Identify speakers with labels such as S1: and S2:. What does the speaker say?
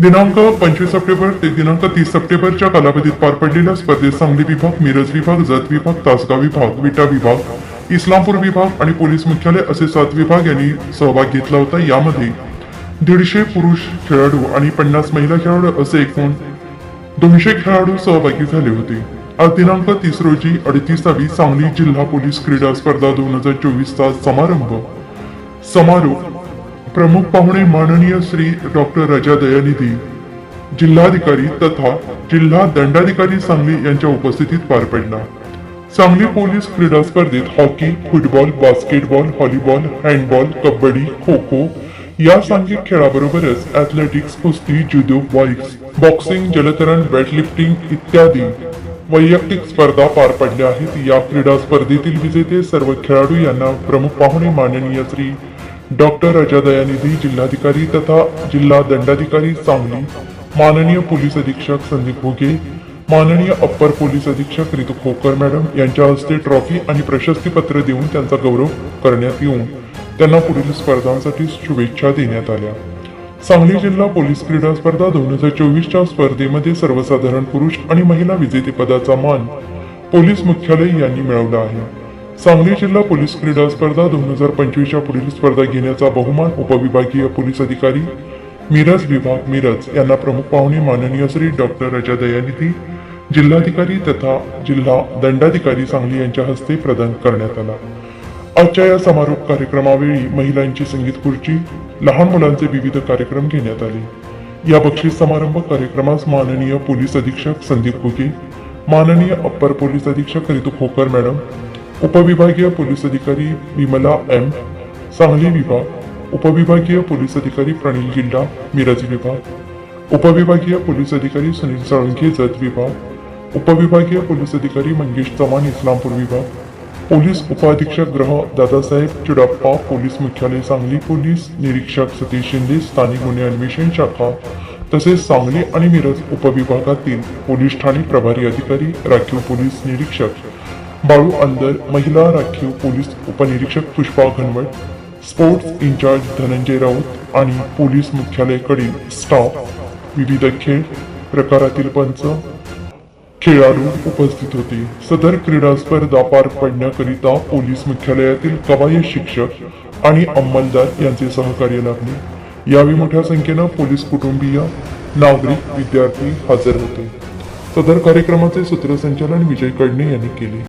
S1: दिनांक पंचवीस सप्टेंबर ते दिनांक तीस सप्टेंबरच्या कालावधीत पार पडलेल्या स्पर्धेत सांगली विभाग मिरज विभाग जत विभाग तासगाव विभाग विटा विभाग इस्लामपूर विभाग आणि पोलीस मुख्यालय असे सात विभाग यांनी सहभाग घेतला होता. यामध्ये दीडशे पुरुष खेळाडू आणि पन्नास महिला खेळाडू असे एकूण दोनशे खेळाडू सहभागी झाले होते. आज दिनांक तीस रोजी अडतीसावी सांगली जिल्हा पोलीस क्रीडा स्पर्धा दोन हजार चोवीसचा समारंभ समारोप प्रमुख पाहुणे माननीय श्री डॉक्टर रजा दयानिधी जिल्हाधिकारी तथा जिल्हा दंडाधिकारी सांगली यांच्या उपस्थितीत पार पडला. सांगली पोलीस क्रीडा स्पर्धेत hockey football basketball volleyball handball kabaddi kho kho या सांघिक खेळाबरोबरच ॲथलेटिक्स कुस्ती जुदो बॉक्स बॉक्सिंग जलतरण वेटलिफ्टिंग इत्यादी वैयक्तिक स्पर्धा पार पडल्या आहेत. या क्रीडा स्पर्धेतील विजेते सर्व खेळाडू यांना प्रमुख पाहुणे माननीय श्री डॉक्टर राजा दयानिधी जिल्हाधिकारी तथा जिल्हा दंडाधिकारी सांगली माननीय पोलीस अधीक्षक संदीप भोगे माननीय अप्पर पोलीस अधीक्षक रितू खोकर मॅडम यांच्या हस्ते ट्रॉफी आणि प्रशस्तीपत्र देऊन त्यांचा गौरव करण्यात येऊन त्यांना पुढील स्पर्धांसाठी शुभेच्छा देण्यात आल्या. सांगली जिल्हा पोलीस क्रीडा स्पर्धा दोन हजार चोवीसच्या स्पर्धेमध्ये सर्वसाधारण पुरुष आणि महिला विजेतेपदाचा मान पोलीस मुख्यालय यांनी मिळवला आहे. सांगली जिल्हा पोलीस क्रीडा स्पर्धा दोन हजार पंचवीसच्या पुढील स्पर्धा घेण्याचा बहुमान उपविभागीय पोलीस अधिकारी मिरज विभाग मिरज यांना प्रमुख पाहुणे माननीय श्री डॉक्टर रजा दयानिधी जिल्हाधिकारी तथा जिल्हा दंडाधिकारी सांगली यांच्या हस्ते प्रदान करण्यात आला. आजच्या या समारोप कार्यक्रमावेळी महिलांची संगीत खुर्ची लहान मुलांचे विविध कार्यक्रम घेण्यात आले. या बक्षीस समारंभ कार्यक्रमास माननीय पोलीस अधीक्षक संदीप घुगे माननीय अप्पर पोलीस अधीक्षक रितू खोकर मॅडम उपविभागीय पोलीस अधिकारी विमला एम. सांगली विभाग. उपविभागीय पोलीस अधिकारी प्रणील जिल्हा मिरज विभाग. उपविभागीय पोलीस अधिकारी सुनील साळुंखे जत विभाग. उपविभागीय पोलीस अधिकारी मंगेश चव्हाण इस्लामपूर विभाग. पोलीस उपाधीक्षक ग्रह दादासाहेब चिडप्पा पोलीस मुख्यालय सांगली पोलीस निरीक्षक सतीश शिंदे स्थानिक गुन्हे अन्वेषण शाखा तसेच सांगली आणि मिरज उपविभागातील पोलीस ठाणे प्रभारी अधिकारी राखीव पोलीस निरीक्षक बाळू अंदर महिला राखीव पोलीस उपनिरीक्षक पुष्पा घनवट स्पोर्ट्स इन्चार्ज धनंजय राऊत आणि पोलीस मुख्यालयाकडील स्टाफ विविध खेळ प्रकारातील पंच खेळाडू उपस्थित होते. सदर क्रीडा स्पर्धा पार पडण्याकरिता पोलीस मुख्यालयातील कवायत शिक्षक आणि अंमलदार यांचे सहकार्य लाभले. यावेळी मोठ्या संख्येनं पोलीस कुटुंबीय नागरिक विद्यार्थी हजर होते. सदर कार्यक्रमाचे सूत्रसंचालन विजय कडणे यांनी केले.